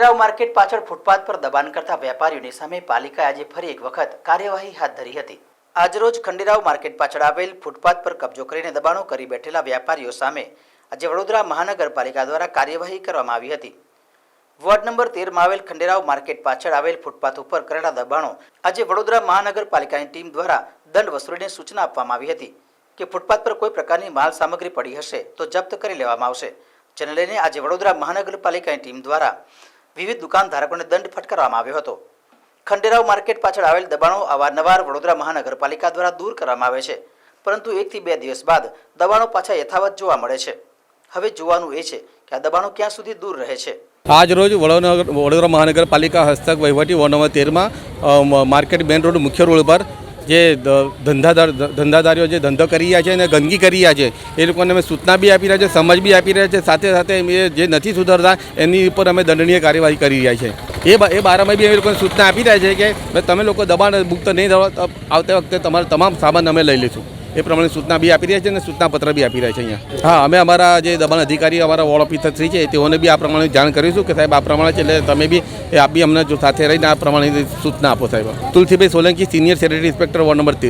Khanderao market પાછળ footpath પર દબાણ કરતા વેપારીઓની સામે પાલિકાએ આજે ફરી એક વખત કાર્યવાહી હાથ ધરી હતી. આજરોજ ખંડેરાવ માર્કેટ પાછળ આવેલ ફૂટપાથ પર કબજો કરીને દબાણો કરી બેઠેલા વેપારીઓ સામે આજે વડોદરા મહાનગરપાલિકા દ્વારા કાર્યવાહી કરવામાં આવી હતી. વોર્ડ નંબર તેરમાં આવેલ ખંડેરાવ માર્કેટ પાછળ આવેલ ફૂટપાથ ઉપર કરેલા દબાણો આજે વડોદરા મહાનગરપાલિકાની ટીમ દ્વારા દંડ વસૂલીને સૂચના આપવામાં આવી હતી કે ફૂટપાથ પર કોઈ પ્રકારની માલ સામગ્રી પડી હશે તો જપ્ત કરી લેવામાં આવશે. જેને લઈને આજે વડોદરા મહાનગરપાલિકાની ટીમ દ્વારા વિવિધ દુકાન ધારકોને દંડ ફટકારવામાં આવ્યો હતો. ખંડેરાવ માર્કેટ પાછળ આવેલ દબાણો અવારનવાર વડોદરા મહાનગરપાલિકા દ્વારા દૂર કરવામાં આવે છે. પરંતુ એકથી બે દિવસ બાદ દબાણો પાછા યથાવત જોવા મળે છે. હવે જોવાનું એ છે કે આ દબાણો ક્યાં સુધી દૂર રહે છે. આજ રોજ વડોદરા મહાનગરપાલિકા હસ્તક વહીવટી વોર્ડ નંબર તેરમાં માર્કેટ મેન રોડ મુખ્ય રોડ પર જે ધંધાદાર ધંધાદારીઓ જે ધંધો કરી રહ્યા છે અને ગંદકી કરી રહ્યા છે, એ લોકોને અમે સૂચના બી આપી રહ્યા છે, સમજ બી આપી રહ્યા છે, સાથે સાથે એ જે નથી સુધરતા, એની ઉપર અમે દંડનીય કાર્યવાહી કરી રહ્યા છે. એ એ બારામાં બી અમે લોકોને સૂચના આપી રહ્યા છે કે તમે લોકો દબાણ મુક્ત નહીં આવતા વખતે તમારા તમામ સામાન અમે લઈ લઈશું. એ પ્રમાણે સૂચના બી આપી રહ્યા છે અને સૂચના પત્ર બી આપી રહ્યા છે અહીંયા. હા, અમે અમારા જે દબાણ અધિકારી, અમારા વોર્ડ ઓફિસર શ્રી છે, તેઓને બી આ પ્રમાણે જાણ કરીશું કે સાહેબ આ પ્રમાણે છે, એટલે તમે બી આપ બી અમને જો સાથે રહીને આ પ્રમાણે સૂચના આપો સાહેબ. Tulsibhai Solanki senior secretary inspector ward number તેર.